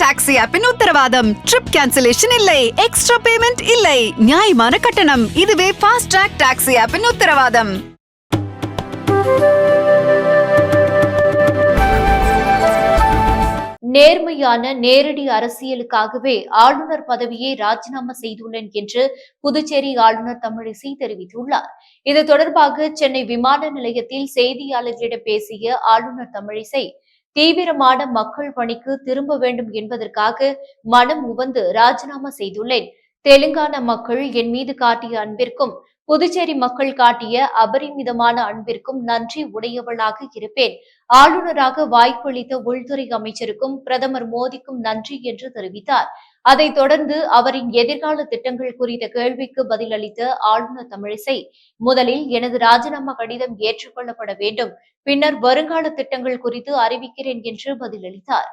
Taxi ஆப்பின் உத்தரவாதம். Trip cancellation இல்லை. எக்ஸ்ட்ரா பேமெண்ட் இல்லை. நியாயமான கட்டணம். இதுவே ஃபாஸ்ட் ட்ராக் டாக்ஸி ஆப்பின் உத்தரவாதம். நேர்மையான நேரடி அரசியலுக்காகவே ஆளுநர் பதவியை ராஜினாமா செய்துள்ளேன் என்று புதுச்சேரி ஆளுநர் தமிழிசை தெரிவித்துள்ளார். இது தொடர்பாக சென்னை விமான நிலையத்தில் செய்தியாளர்களிடம் பேசிய ஆளுநர் தமிழிசை தீவிரமான மக்கள் பணிக்கு திரும்ப வேண்டும் என்பதற்காக மனம் உவந்து ராஜினாமா செய்துள்ளேன். தெலுங்கானா மக்கள் என் மீது காட்டிய அன்பிற்கும் புதுச்சேரி மக்கள் காட்டிய அபரிமிதமான அன்பிற்கும் நன்றி உடையவளாக இருப்பேன். ஆளுநராக வாய்ப்பளித்த உள்துறை அமைச்சருக்கும் பிரதமர் மோடிக்கும் நன்றி என்று தெரிவித்தார். அதைத் தொடர்ந்து அவரின் எதிர்கால திட்டங்கள் குறித்த கேள்விக்கு பதிலளித்த ஆளுநர் தமிழிசை முதலில் எனது ராஜினாமா கடிதம் ஏற்றுக்கொள்ளப்பட வேண்டும் பின்னர் வருங்கால திட்டங்கள் குறித்து அறிவிக்கிறேன் என்று பதிலளித்தார்.